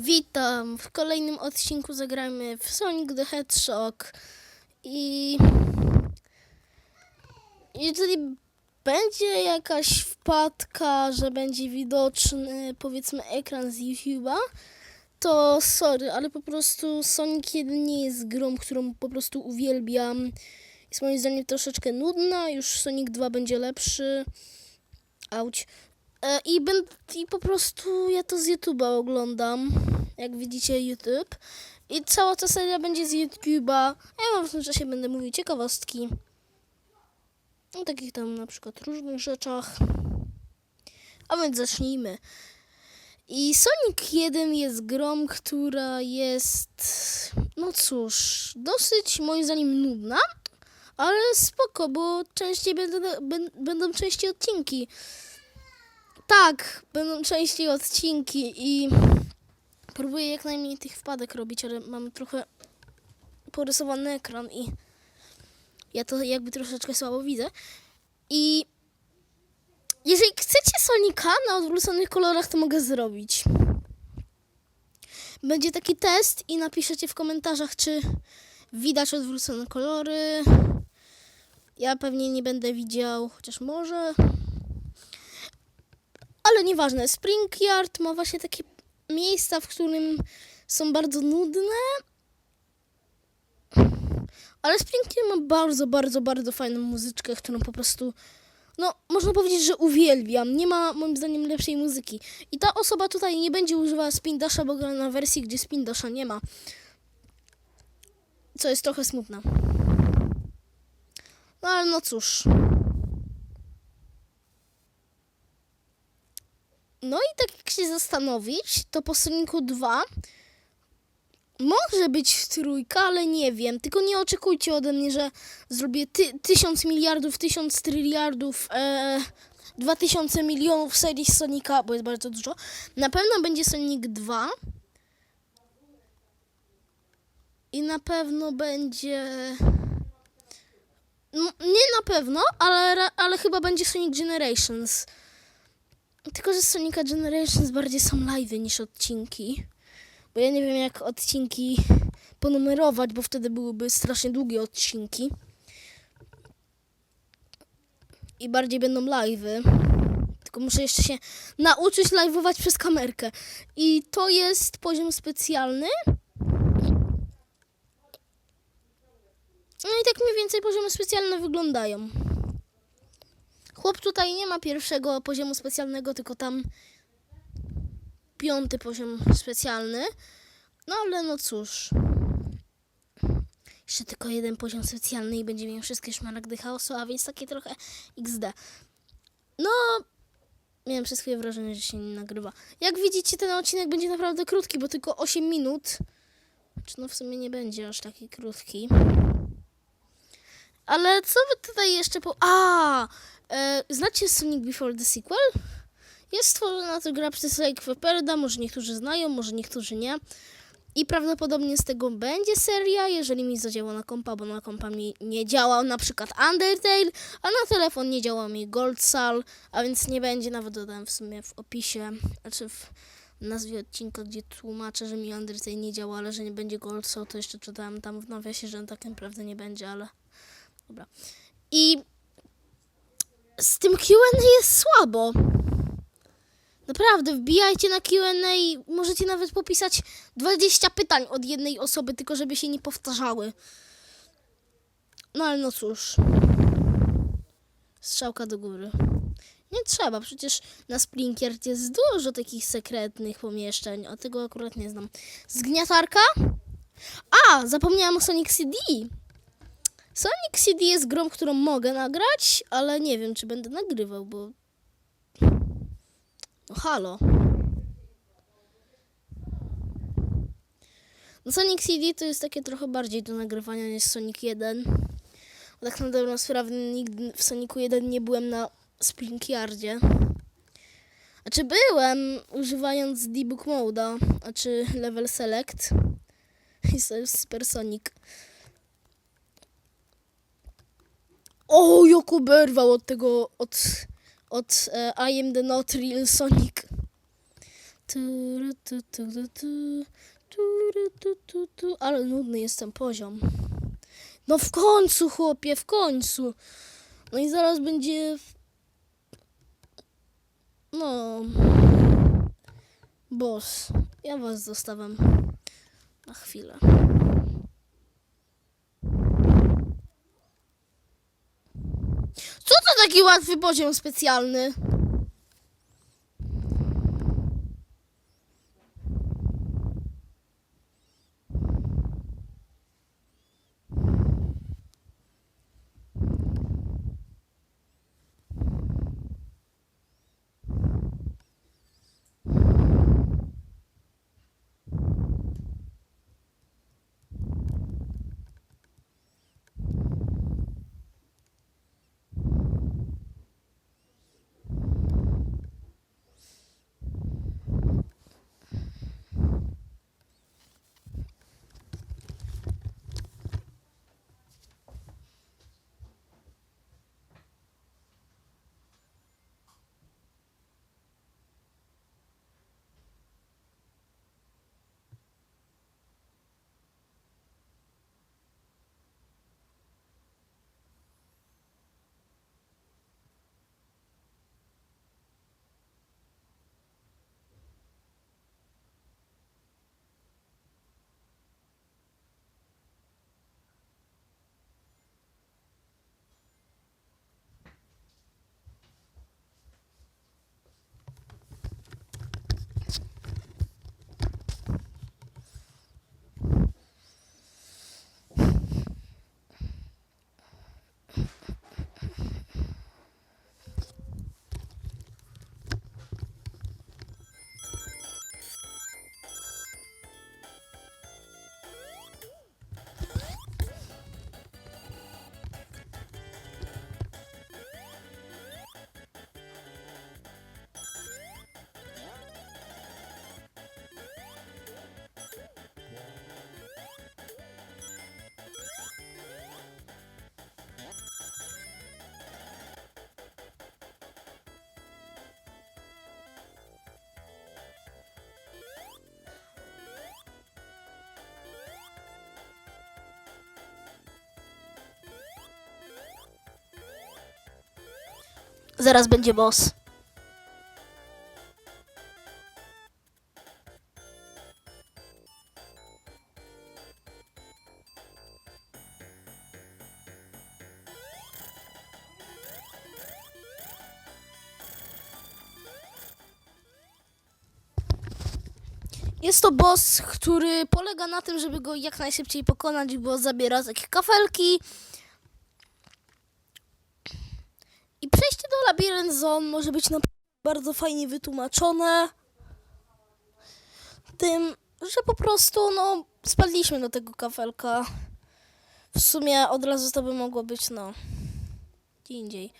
Witam! W kolejnym odcinku zagrajmy w Sonic the Hedgehog i jeżeli będzie jakaś wpadka, że będzie widoczny powiedzmy ekran z YouTube'a, to sorry, ale po prostu Sonic 1 nie jest grą, którą po prostu uwielbiam. Jest moim zdaniem troszeczkę nudna, już Sonic 2 będzie lepszy. Auć. E, I, ben, I po prostu ja to z YouTube'a oglądam. Jak widzicie, YouTube. I cała ta seria będzie z YouTube'a. Ja wam w tym czasie będę mówił ciekawostki. O takich tam na przykład różnych rzeczach. A więc zacznijmy. I Sonic 1 jest grą, która jest, no cóż, dosyć moim zdaniem nudna, ale spoko, bo częściej będą, bę- będą częściej odcinki. Tak, będą częściej odcinki i próbuję jak najmniej tych wpadek robić, ale mam trochę porysowany ekran i ja to jakby troszeczkę słabo widzę. I jeżeli chcecie Sonika na odwróconych kolorach, to mogę zrobić. Będzie taki test i napiszecie w komentarzach, czy widać odwrócone kolory. Ja pewnie nie będę widział, chociaż może. Ale nieważne, Spring Yard ma właśnie takie miejsca, w którym są bardzo nudne. Ale Spring Yard ma bardzo, bardzo, bardzo fajną muzyczkę, którą po prostu, no, można powiedzieć, że uwielbiam. Nie ma moim zdaniem lepszej muzyki. I ta osoba tutaj nie będzie używała Spin Dasha, bo gra na wersji, gdzie Spin Dasha nie ma. Co jest trochę smutne. No ale no cóż. No i tak jak się zastanowić, to po Sonicu 2 może być trójka, ale nie wiem. Tylko nie oczekujcie ode mnie, że zrobię ty, tysiąc miliardów, tysiąc tryliardów, e, dwa tysiące milionów serii Sonika, bo jest bardzo dużo. Na pewno będzie Sonic 2. I na pewno będzie... No, nie na pewno, ale, ale chyba będzie Sonic Generations. Tylko, że Sonica Generations bardziej są live'y niż odcinki. Bo ja nie wiem, jak odcinki ponumerować, bo wtedy byłyby strasznie długie odcinki. I bardziej będą live'y. Tylko muszę jeszcze się nauczyć live'ować przez kamerkę. I to jest poziom specjalny. No i tak mniej więcej poziomy specjalne wyglądają. Chłop tutaj nie ma pierwszego poziomu specjalnego, tylko tam piąty poziom specjalny. No ale no cóż. Jeszcze tylko jeden poziom specjalny i będzie miał wszystkie szmaragdy chaosu, a więc takie trochę XD. No, miałem przez chwilę wrażenie, że się nie nagrywa. Jak widzicie, ten odcinek będzie naprawdę krótki, bo tylko 8 minut. Czy no w sumie nie będzie aż taki krótki. Ale co by tutaj jeszcze po... A! E, znacie Sonic Before the Sequel? Jest stworzona to gra przez Lake Pepperda, może niektórzy znają, może niektórzy nie. I prawdopodobnie z tego będzie seria, jeżeli mi zadziała na kompa, bo na kompa mi nie działał na przykład Undertale, a na telefon nie działa mi Gold Soul, a więc nie będzie, nawet dodałem w sumie w opisie, znaczy w nazwie odcinka, gdzie tłumaczę, że mi Undertale nie działa, ale że nie będzie Gold Soul, to jeszcze czytałem tam w nawiasie, że tak naprawdę nie będzie, ale dobra. I z tym Q&A jest słabo. Naprawdę, wbijajcie na Q&A możecie nawet popisać 20 pytań od jednej osoby, tylko żeby się nie powtarzały. No ale no cóż. Strzałka do góry. Nie trzeba, przecież na Sprinkiert jest dużo takich sekretnych pomieszczeń, a tego akurat nie znam. Zgniatarka? A, zapomniałam o Sonic CD. Sonic CD jest grą, którą mogę nagrać, ale nie wiem, czy będę nagrywał, bo no halo. No Sonic CD to jest takie trochę bardziej do nagrywania niż Sonic 1. Bo tak na dobrą sprawę nigdy w Sonicu 1 nie byłem na Sprinkyardzie. Znaczy byłem używając debug moda, znaczy level select. I to jest Super Sonic. O, jak oberwał od tego, od, od e, I am the not real Sonic. Ale nudny jest ten poziom. No w końcu, chłopie, w końcu. No i zaraz będzie... No... Boss. Ja was zostawiam na chwilę. Co to taki łatwy poziom specjalny? Zaraz będzie boss. Jest to boss, który polega na tym, żeby go jak najszybciej pokonać, bo zabiera takie kafelki. I przejście do Labirynt Zone może być bardzo fajnie wytłumaczone. Tym, że po prostu, no, spadliśmy do tego kafelka. W sumie od razu to by mogło być, no, indziej.